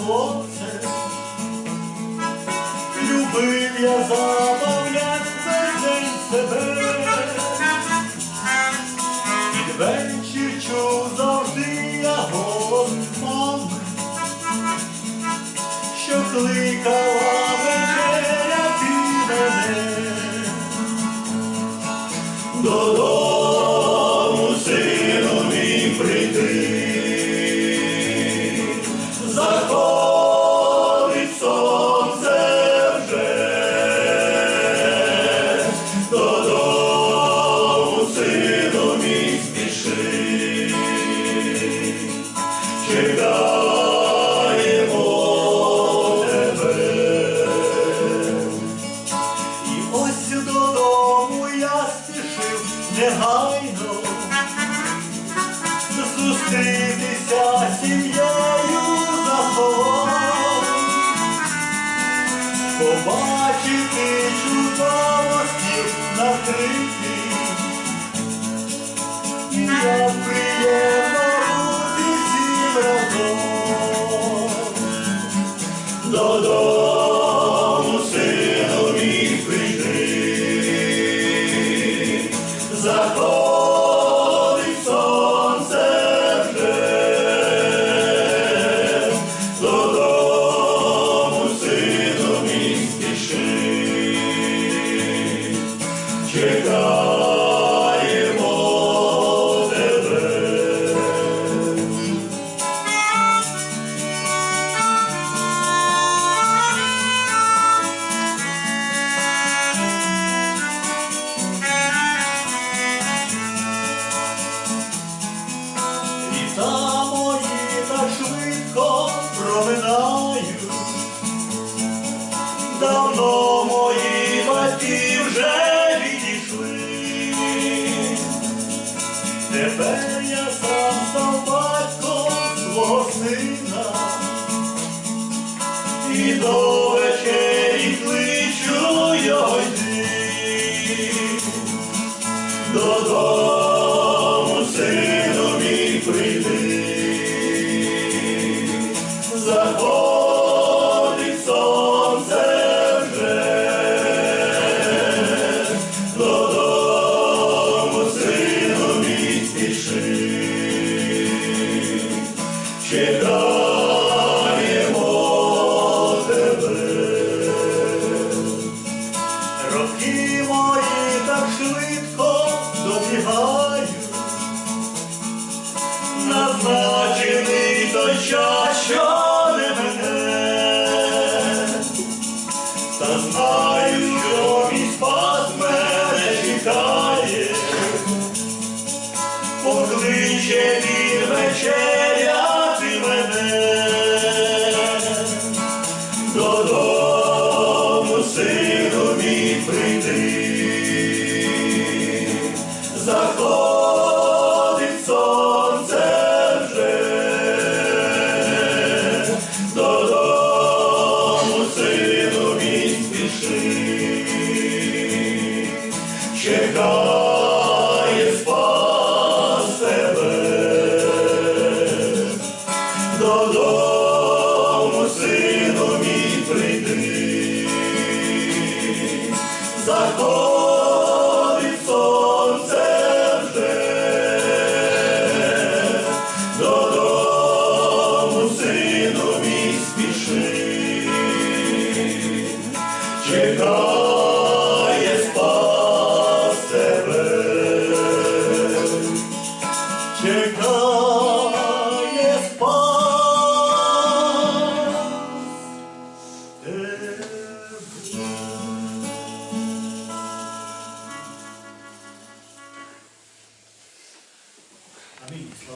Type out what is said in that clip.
хлопцем, любив я забавлять весь день себе. Під вечір чув зустрітися сім'єю за столом, побачити чудовості накриті, і як приємно бути і до вечері кличу його йти. Роки мої так швидко добігають, назначений той час, що не мене, та знаю, що мій спас мене чекає, покличе він вечеряти мене. Додому сину мій прийди, Lord.